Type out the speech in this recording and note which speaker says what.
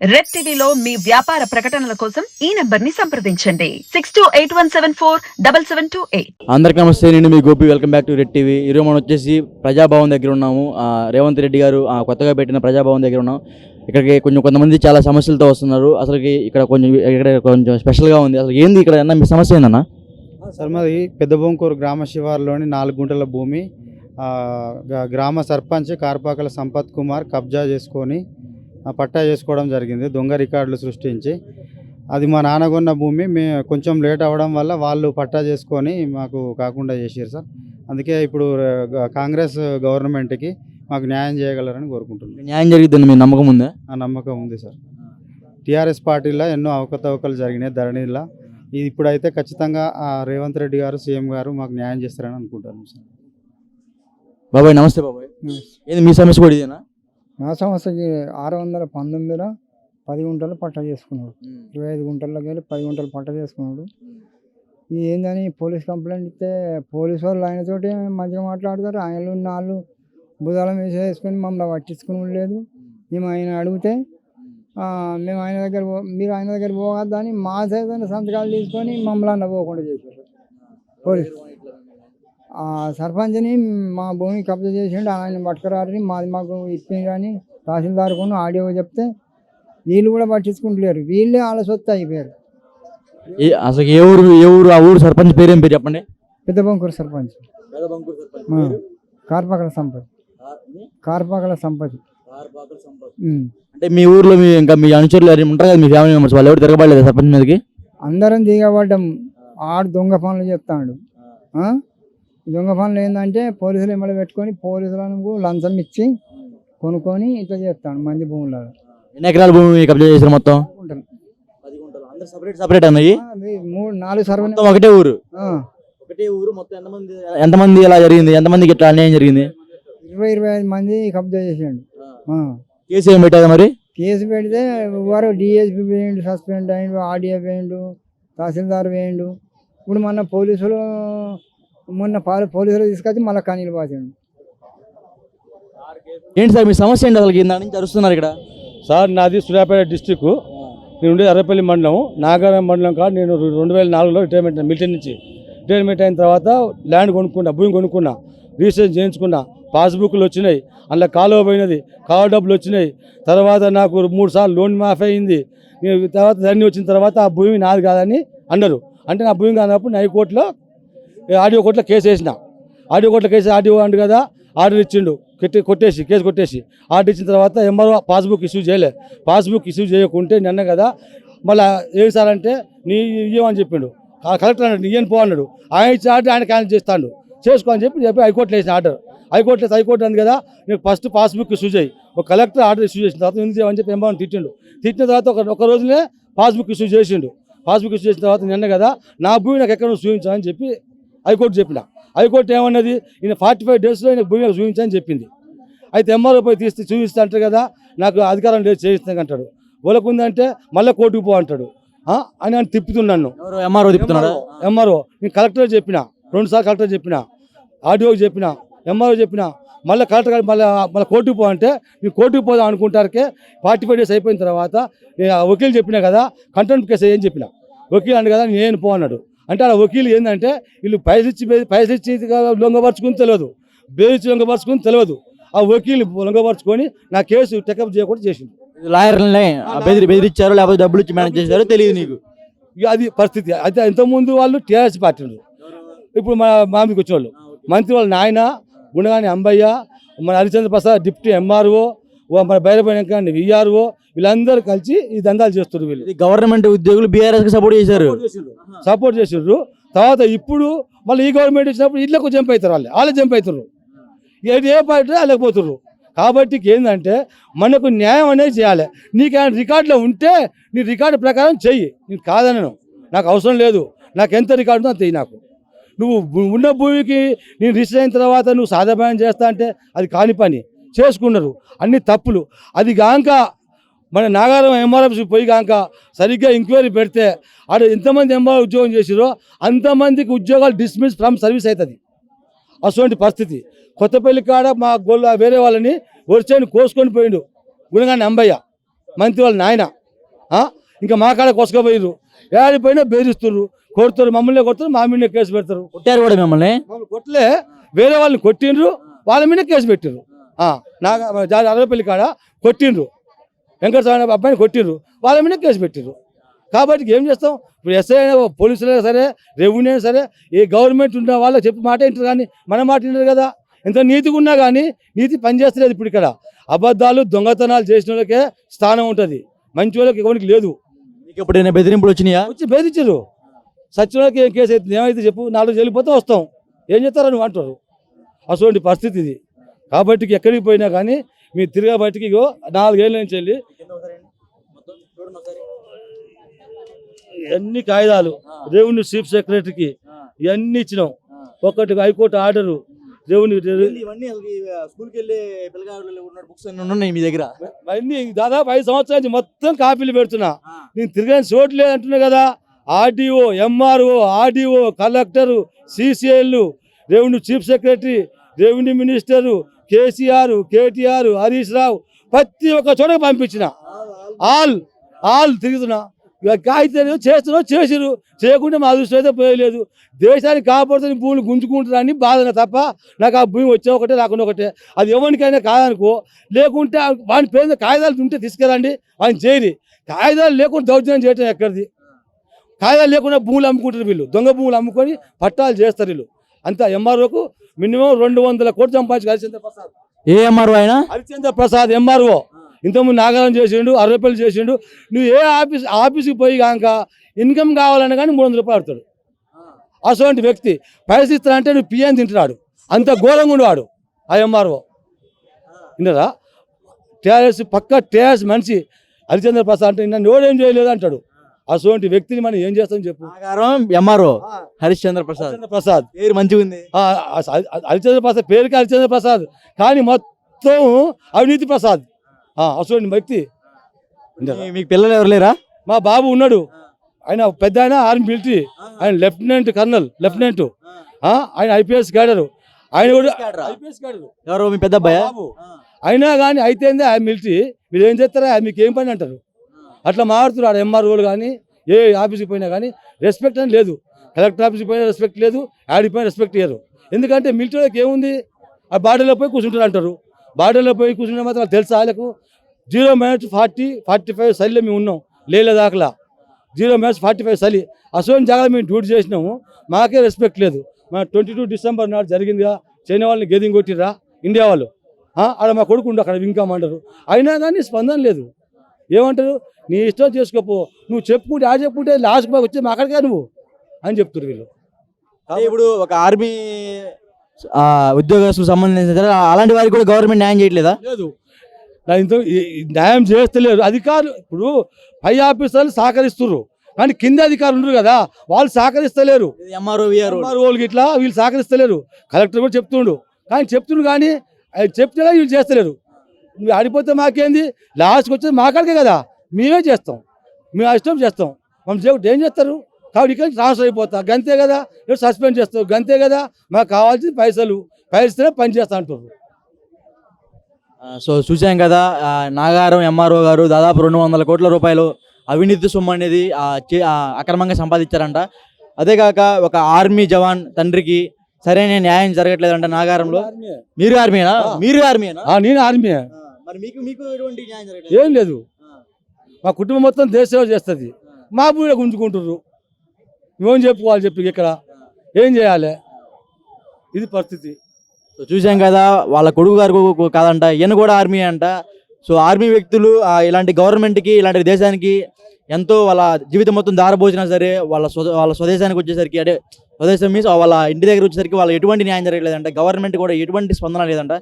Speaker 1: Red టీవీలో మీ వ్యాపార ప్రకటనల కోసం ఈ నెంబర్ని సంప్రదించండి. Six two eight one seven four double seven two eight
Speaker 2: అందరికీ నమస్తే నేను మీ Gopi. Welcome back to red TV ఈరోజు మనం వచ్చేసి ప్రజాభవన్ దగ్గర ఉన్నాము. ఆ, రేవంత్ రెడ్డి గారు కొత్తగా పెట్టిన ప్రజాభవన్ దగ్గర ఉన్నాం. ఇక్కడికి కొంచెం కొంతమంది చాలా సమస్యలతో వస్తున్నారు. అసలుకి ఇక్కడ కొంచెం ఇక్కడ కొంచెం స్పెషల్గా ఉంది. అసలు ఏంది ఇక్కడ? అన్న మీ సమస్య ఏందన్న?
Speaker 3: సార్ మాది పెద్ద బొంకూరు గ్రామ శివారులోని నాలుగు గుంటల భూమి. గ్రామ సర్పంచ్ కార్పాకల సంపత్ కుమార్ కబ్జా చేసుకొని పట్టా చేసుకోవడం జరిగింది దొంగ రికార్డులు సృష్టించి. అది మా నాన్న కొన్న భూమి మే కొంచెం లేట్ అవ్వడం వల్ల వాళ్ళు పట్టా చేసుకొని మాకు కాకుండా చేసారు సార్. అందుకే ఇప్పుడు కాంగ్రెస్ గవర్నమెంట్కి మాకు న్యాయం చేయగలరని కోరుకుంటున్నాను
Speaker 2: న్యాయం జరిగిద్దని మీ నమ్మకం ఉందా?
Speaker 3: ఆ నమ్మకం ఉంది సార్. టీఆర్ఎస్ పార్టీలో ఎన్నో అవకతవకలు జరిగినాయి ధరణిలో. ఇది ఇప్పుడైతే ఖచ్చితంగా ఆ రేవంత్ రెడ్డి గారు సీఎం గారు మాకు న్యాయం చేస్తారని అనుకుంటాను సార్.
Speaker 2: బాబాయ్ నమస్తే బాబాయ్. ఏంది మీ సమస్య కూడా ఇదేనా?
Speaker 4: నా సంవత్సరకి ఆరు వందల పంతొమ్మిదిలో పది గుంటలు పట్ట చేసుకున్నాడు. ఇరవై ఐదు గుంటల్లోకి వెళ్ళి పది గుంటలు పట్ట చేసుకున్నాడు. ఇది ఏందని పోలీస్ కంప్లైంట్ ఇస్తే పోలీసు వాళ్ళు ఆయనతోటి మంచిగా మాట్లాడతారు. ఆయనలు ఉన్న వాళ్ళు బుధాలం వేసేసుకొని మమ్మల్ని పట్టించుకుని లేదు మేము ఆయన అడిగితే మేము ఆయన దగ్గర పో- మీరు ఆయన దగ్గర పోగద్దని మా చేత సంతకాలు తీసుకొని మమ్మల్ని అన్న పోకుండా చేశారు. పోలీసు. సర్పంచ్ని మా భూమి కబ్జా చేసిండు. ఆయన పట్టుకురారని మాది మాకు ఇప్పింది కానీ తహసీల్దార్ కొను ఆడియో చెప్తే వీళ్ళు కూడా పట్టించుకుంటలేరు. వీళ్ళే వాళ్ళ సొత్తు అయిపోయారు.
Speaker 2: అసలు ఏ ఊరు ఏ ఊరు ఆ ఊరు సర్పంచ్ పేరు ఏం పేరు చెప్పండి?
Speaker 4: పెద్ద బంకూరు సర్పంచ్. కార్పకల సంపత్తి కార్పకల సంపత్తి ఉమ్.
Speaker 2: అంటే మీ ఊర్లో మీ ఇంకా మీ అనుచరులు ఉంటారు కదా మీ ఫ్యామిలీ మెంబర్స్ వాళ్ళు ఎవరు తిరగబడలేదు సర్పంచ్ మీదకి?
Speaker 4: అందరం దిగబడ్డం. ఆడు దొంగ పనులు చెప్తాడు దొంగ పనులు ఏంటంటే పోలీసులు ఎమ్మడి పెట్టుకొని పోలీసులకు లంచం ఇచ్చి కొనుక్కొని ఇట్లా చేస్తాడు మంది భూములలో.
Speaker 2: ఎన్ని ఎకరాల భూమి కబ్జా చేశారు మొత్తం. సపరేట్ సపరేట్
Speaker 4: అవి మూడు నాలుగు సర్వే
Speaker 2: ఒకటే ఊరు? ఒకటే ఊరు మొత్తం ఎంతమంది ఎంతమంది ఇలా జరిగింది? ఎంతమందికి ఇట్లా అన్యాయం జరిగింది?
Speaker 4: ఇరవై ఇరవై ఐదు మంది కబ్జా చేసిండు.
Speaker 2: కేసు ఏం పెట్టారు మరి?
Speaker 4: కేసు పెడితే వారు డిఎస్పి వేయండు సస్పెండ్ అయ్యిండు ఆర్డీఏ వేయండు తహసీల్దార్ వేయండు. ఇప్పుడు మొన్న పోలీసులు మొన్న పాలు పోలీసులు తీసుకొచ్చి మళ్ళీ కనీలు పాసిండు
Speaker 2: ఏంటి సార్ మీ సమస్య ఏంటి అసలు? ఇందా నుంచి అరుస్తున్నారు ఇక్కడ.
Speaker 5: సార్ నాది సూర్యాపేట డిస్టిక్ నేను ఉండేది అర్రపల్లి మండలం నాగారం మండలం కాదు నేను రెండు వేల నాలుగులో రిటైర్మెంట్ అయినా మిలిటరీ నుంచి. రిటైర్మెంట్ అయిన తర్వాత ల్యాండ్ కొనుక్కున్నా భూమి కొనుక్కున్నా రిజిస్ట్రేషన్ చేయించుకున్నా. పాస్బుక్లు వచ్చినాయి అందులో కాలువ పోయినది కాలువ డబ్బులు వచ్చినాయి. తర్వాత నాకు మూడు సార్లు లోన్ మాఫీ అయింది. నేను తర్వాత ధరణి వచ్చిన తర్వాత ఆ భూమి నాది కాదని అన్నారు. అంటే నా భూమి కానప్పుడు నేను హైకోర్టులో ఆడియో కోర్టులో కేసు వేసిన. ఆడియో కోర్టులో కేసు ఆడియో అండు కదా ఆర్డర్ ఇచ్చిండు. కొట్టి కొట్టేసి కేసు కొట్టేసి. ఆర్డర్ ఇచ్చిన తర్వాత ఎంఆర్ఓ పాస్బుక్ ఇష్యూ చేయలే. పాస్బుక్ ఇష్యూ చేయకుంటే నిన్న కదా మళ్ళీ ఏం సార్ అంటే నీ ఇయ్యమని చెప్పిండు. ఆ కలెక్టర్ అన్నాడు నీ పో అన్నాడు. ఆయన ఇచ్చిన ఆర్డర్ ఆయన క్యాన్సిల్ చేస్తాడు. చేసుకో అని చెప్పి చెప్పి హైకోర్టులో వేసిన ఆర్డర్. హైకోర్టులో హైకోర్టు అంది కదా నీకు ఫస్ట్ పాస్బుక్ ఇష్యూ చేయి. ఒక కలెక్టర్ ఆర్డర్ ఇష్యూ చేసిన తర్వాత ఎందుకు చేయమని చెప్పి ఎంఆర్ఓని తిట్టిండు. తిట్టిన తర్వాత ఒక ఒక రోజునే పాస్బుక్ ఇష్యూ చేసిండు. పాస్బుక్ ఇష్యూ చేసిన తర్వాత నిన్న కదా నా భూమి నాకు ఎక్కడ చూపించాలని చెప్పి హైకోర్టు చెప్పిన. హైకోర్టు ఏమన్నది? ఈయన ఫార్టీ ఫైవ్ డేస్లో ఈయన భూమి చూపించని చెప్పింది. అయితే ఎంఆర్ఓ పోయి తీస్తే చూపిస్తా అంటారు కదా నాకు అధికారం లేదు చేయిస్తాను అంటాడు. వాళ్ళకుందంటే మళ్ళీ కోర్టుకు పో అంటాడు? అని అని తిప్పుతున్నాను
Speaker 2: ఎంఆర్ఓ తిప్పుతున్నారా
Speaker 5: ఎంఆర్ఓ నేను కలెక్టర్ చెప్పిన రెండు సార్లు కలెక్టర్ చెప్పిన ఆర్డీఓకి చెప్పిన ఎంఆర్ఓ చెప్పిన మళ్ళీ కలెక్టర్ గారు మళ్ళీ మళ్ళీ కోర్టుకు పో అంటే నేను కోర్టుకు పోదాం అనుకుంటారకే ఫార్టీ ఫైవ్ డేస్ అయిపోయిన తర్వాత వకీలు చెప్పిన కదా కంటెంట్ కేసు ఏం చెప్పిన. వకీల్ అన్నాడు కదా నేను పో అన్నాడు. అంటే ఆ వకీలు ఏంటంటే వీళ్ళు పైసలు ఇచ్చి పైసలు ఇచ్చి లొంగపరుచుకుని తెలియదు. బేరిచ్చి లొంగపరుచుకుని తెలియదు. ఆ వకీలు లొంగపరుచుకొని నా కేసు టెకప్ చేయకుండా చేసింది
Speaker 2: లాయర్లనే బెదిరి బెదిరించారు లేకపోతే డబ్బులు ఇచ్చి మేనేజ్ చేశారో తెలియదు నీకు.
Speaker 5: అది పరిస్థితి. అయితే ఇంతకుముందు వాళ్ళు టీఆర్ఎస్ పార్టీ. ఇప్పుడు మన మామిడికి వచ్చేవాళ్ళు మంత్రి వాళ్ళ నాయన గుణగాని అంబయ్య మన హరిచంద్ర ప్రసాద్ డిప్యూటీ ఎంఆర్ఓ మన బైరపైన విఆర్ఓ వీళ్ళందరూ కలిసి ఈ దందాలు చేస్తారు వీళ్ళు.
Speaker 2: గవర్నమెంట్ ఉద్యోగులు బీఆర్ఎస్ సపోర్ట్ చేశారు.
Speaker 5: సపోర్ట్ చేసిండ్రు. తర్వాత ఇప్పుడు మళ్ళీ ఈ గవర్నమెంట్ వచ్చినప్పుడు ఇళ్ళకు జంప్ అవుతారు వాళ్ళు. వాళ్ళే జంప్ అవుతారు. ఏది ఏ పార్టీ వాళ్ళకి పోతుర్రు కాబట్టి ఏంటంటే మనకు న్యాయం అనేది చేయాలి. నీకు ఏమైనా రికార్డులో ఉంటే నీ రికార్డు ప్రకారం చెయ్యి. నీకు కాదనను. నాకు అవసరం లేదు. నాకు ఎంత రికార్డు ఉందో అంత నాకు. నువ్వు ఉన్న భూమికి నేను రిజిస్టర్ అయిన తర్వాత నువ్వు సాధారణ చేస్తా అంటే అది కాని పని. చేసుకున్నారు అన్ని తప్పులు. అది కాక మన నాగారం ఎంఆర్ఎఫ్సి పోయి కాక సరిగ్గా ఎంక్వైరీ పెడితే ఆడ ఎంతమంది ఎంఆర్ ఉద్యోగం చేసిరో అంతమందికి ఉద్యోగాలు డిస్మిస్ ఫ్రమ్ సర్వీస్ అవుతుంది అటువంటి పరిస్థితి. కొత్తపల్లి కాడ మా గొల్ల వేరే వాళ్ళని వరిచేను కోసుకొని పోయిండు. గుణగాని అంబయ్య మంత్రి వాళ్ళ నాయన? ఇంకా మా కాడ కొసకపోయారు ఏడిపోయినా బెదిరిస్తున్నారు కొడుతారు మమ్మల్ని కొడతారు మా మీద కేసు పెడతారు.
Speaker 2: కొట్టారు కూడా మిమ్మల్ని?
Speaker 5: మమ్మల్ని కొట్టలే. వేరే వాళ్ళని కొట్టిండ్రు వాళ్ళ మీద కేసు పెట్టిండ్రు నాగ అరవపల్లి కాడ కొట్టిండ్రు. వెంకటస్వామి అబ్బాయిని కొట్టిండ్రు. వాళ్ళ మీద కేసు పెట్టిండ్రు. కాబట్టి ఏం చేస్తాం? ఇప్పుడు ఎస్ఐ అయినా పోలీసులు అయినా సరే రెవెన్యూ అయినా సరే ఏ గవర్నమెంట్ ఉన్న వాళ్ళకి చెప్పి మాట వింటారు కానీ మన మాట వింటారు కదా. ఎంత నీతిగా ఉన్నా కానీ నీతి పనిచేస్తలేదు ఇప్పుడు ఇక్కడ. అబద్ధాలు దొంగతనాలు చేసిన వాళ్ళకే స్థానం ఉంటుంది. మంచి వాళ్ళకి ఎవరికి లేదు.
Speaker 2: మీకు ఇప్పుడు ఏమైనా బెదిరింపులు వచ్చినాయా?
Speaker 5: వచ్చి బెదిరించారు సచివాలయకి ఏం కేసు అవుతుంది? ఏమైతే చెప్పు? నాలుగు వెళ్ళిపోతే వస్తాం. ఏం చేస్తారని నువ్వు అంటారు. అటువంటి పరిస్థితి ఇది. కాబట్టి ఎక్కడికి పోయినా కానీ మీరు తిరిగా బయటికి ఇగో నాలుగేళ్ళ నుంచి వెళ్ళి ఎన్ని కాగితాలు? రెవెన్యూ చీఫ్ సెక్రటరీకి ఇవన్నీ ఇచ్చినాం. ఒకటి హైకోర్టు ఆర్డరు రెవెన్యూ
Speaker 2: అన్ని మీ దగ్గర?
Speaker 5: అన్ని దాదాపు ఐదు సంవత్సరాల నుంచి మొత్తం కాపీలు పెడుతున్నా. నేను తిరగని చోటు లేదు అంటున్నా కదా. RDO MRO RDO collector CCL revenue chief secretary revenue minister KCR KTR Harish Rao ప్రతి ఒక్క చోట పంపించిన. ఆల్ ఆల్ తిరుగుతున్నా. ఇక కాగితాలు చేస్తున్నావు చేసిరు చేయకుండా మా అదృష్టం అయితే పోయలేదు. దేశాన్ని కాపాడుతున్న భూములు గుంజుకుంటారని బాధన తప్ప నాకు ఆ భూమి వచ్చే ఒకటే రాకుండా ఒకటే. అది ఎవరికైనా కాదనుకో లేకుంటే ఆ- వాని పేరు కాగితాలు ఉంటే తీసుకెళ్ళండి వాడిని చేయరు కాగితాలు లేకుండా దౌర్జన్యం చేయటం ఎక్కడిది? కాగితాలు లేకుండా భూములు అమ్ముకుంటారు వీళ్ళు. దొంగ భూములు అమ్ముకొని పట్టాలు చేస్తారు వీళ్ళు. అంతా ఎంఆర్ఓకు మినిమం రెండు వందల కోట్లు సంపాదించి హరిచంద్ర ప్రసాద్.
Speaker 2: ఏ ఎంఆర్ఓ ఆయన?
Speaker 5: హరిచంద్ర ప్రసాద్ ఎంఆర్ఓ. ఇంతకుముందు నాగారం చేసిండు అరవపల్లి చేసిండు. నువ్వు ఏ ఆఫీస్ ఆఫీస్కి పోయి కాక ఇన్కమ్ కావాలన్నా కానీ మూడు వందల రూపాయలు పడతాడు. అటువంటి వ్యక్తి పైసలు ఇస్తానంటే నువ్వు పిఎన్ తింటున్నాడు. అంత ఘోరంగా ఉండేవాడు ఆ ఎంఆర్ఓ. విన్నారా? టీఆర్ఎస్ పక్క టీఆర్ఎస్ మనిషి హరిచంద్ర ప్రసాద్ అంటే నన్ను ఎవడేం చేయలేదు అంటాడు. అటువంటి వ్యక్తిని మనం ఏం చేస్తాం చెప్పు?
Speaker 2: ఎంఆర్ఓ హరిశ్చంద్ర ప్రసాద్.
Speaker 5: ప్రసాద్.
Speaker 2: పేరు మంచిగా ఉంది.
Speaker 5: ఆ, ఆ, హ- హరిచంద్ర ప్రసాద్ పేరుకి హరిచంద్ర ప్రసాద్. కానీ మొత్తం అవినీతి ప్రసాద్. అటువంటి వ్యక్తి.
Speaker 2: మీకు పిల్లలు ఎవరు లేరా?
Speaker 5: మా బాబు ఉన్నాడు. ఆయన పెద్ద ఆయన ఆర్మీ మిలిటరీ. ఆయన లెఫ్టినెంట్ కర్నల్ లెఫ్టినెంట్. ఆయన ఐపీఎస్ క్యాడరు ఆయన కూడా
Speaker 2: క్యాడరా?
Speaker 5: ఐపీఎస్ క్యాడరు
Speaker 2: ఎవరు మీ పెద్ద
Speaker 5: బాబు. అయినా కానీ అయితే ఆయన మిలిటరీ. మీరు ఏం చేస్తారా? మీకు ఏం పని అంటారు? అట్లా మారుతున్నారు. ఎంఆర్ఓలు కానీ ఏ ఆఫీస్కి పోయినా కానీ రెస్పెక్ట్ అని లేదు. కలెక్టర్ ఆఫీస్కి పోయినా రెస్పెక్ట్ లేదు. ఆడికి పోయినా రెస్పెక్ట్ లేరు ఎందుకంటే మిలిటరీకి ఏముంది? ఆ బాడీలో పోయి కూర్చుంటారు అంటారు. బాడీలో పోయి కూర్చుంటే మాత్రం తెలుసా వాళ్ళకు? Zero minus forty forty five సలిలో మేము ఉన్నాం. లేలే జీరో మైనస్ ఫార్టీ ఫైవ్ సలి. అసోని జాగ్రత్త మేము డ్యూటీ చేసినాము. మాకే రెస్పెక్ట్ లేదు. మన ట్వంటీ టూ డిసెంబర్ నాడు జరిగిందిగా చైనా వాళ్ళని గేదింగ్ కొట్టిరా ఇండియా వాళ్ళు. అక్కడ ఆడ మా కొడుకు ఉండు అక్కడ వింకమ్ అంటారు. అయినా కానీ స్పందన లేదు. ఏమంటారు? నీ ఇష్టం చేసుకోపో. నువ్వు చెప్పుకుంటే ఆ చెప్పుకుంటే లాస్ట్ బాగా వచ్చి అక్కడికే నువ్వు అని చెప్తారు వీళ్ళు.
Speaker 2: ఇప్పుడు ఒక ఆర్మీ ఉద్యోగస్తులకు సంబంధించిన అలాంటి వారికి కూడా గవర్నమెంట్ న్యాయం చేయట్లేదా?
Speaker 5: లేదు. ఇంత న్యాయం చేస్తలేరు. అధికారులు ఇప్పుడు పై ఆఫీసర్లు సహకరిస్తున్నారు కానీ కింద అధికారులు ఉండరు కదా. వాళ్ళు సహకరిస్తలేరు.
Speaker 2: ఎంఆర్ఓ విఆర్ఓ
Speaker 5: వాళ్ళకి ఇట్లా వీళ్ళు సహకరిస్తలేరు. కలెక్టర్ కూడా చెప్తుండు. కానీ చెప్తుండు కానీ చెప్తే వీళ్ళు చేస్తలేరు. నువ్వు ఆడిపోతే మాకేంది? లాస్ట్కి వచ్చేది మా కాడికే కదా. మేమే చేస్తాం. మేము ఆ ఇష్టం చేస్తాం. మనం చేయకుండా ఏం చేస్తారు? కాబట్టి ఇక్కడ ట్రాన్స్ఫర్ అయిపోతా. గంతే కదా? ఇక్కడ సస్పెండ్ చేస్తావు. గంతే కదా? మాకు కావాల్సింది పైసలు. పైసలే పని చేస్తా అంటారు.
Speaker 2: సో చూసాం కదా నాగారం ఎంఆర్ఓ గారు దాదాపు రెండు వందల కోట్ల రూపాయలు అవినీతి సొమ్ము అనేది అక్రమంగా సంపాదించారంట. అదే కాక ఒక ఆర్మీ జవాన్ తండ్రికి సరైన న్యాయం జరగట్లేదంట నాగారంలో. మీరు ఆర్మీనా. మీరు ఆర్మీనా
Speaker 5: నేను ఆర్మీ
Speaker 2: మరి మీకు మీకు ఎటువంటి న్యాయం
Speaker 5: ఏం లేదు. మా కుటుంబం మొత్తం దేశ సేవ చేస్తుంది మా భూమిలో గుంజుకుంటుర్రు. మేమేం చెప్పుకోవాలి చెప్పి ఇక్కడ. ఏం చేయాలి? ఇది పరిస్థితి.
Speaker 2: సో చూసాం కదా వాళ్ళ కొడుకు గారు కాదంట ఈయన కూడా ఆర్మీ అంట. సో ఆర్మీ వ్యక్తులు ఇలాంటి గవర్నమెంట్కి ఇలాంటి దేశానికి ఎంతో వాళ్ళ జీవితం మొత్తం దారబోసినా సరే వాళ్ళ వాళ్ళ స్వదేశానికి వచ్చేసరికి అంటే స్వదేశం మీన్స్ వాళ్ళ ఇంటి దగ్గర వచ్చేసరికి వాళ్ళు ఎటువంటి న్యాయం జరగలేదంట గవర్నమెంట్ కూడా ఎటువంటి స్పందన లేదంట.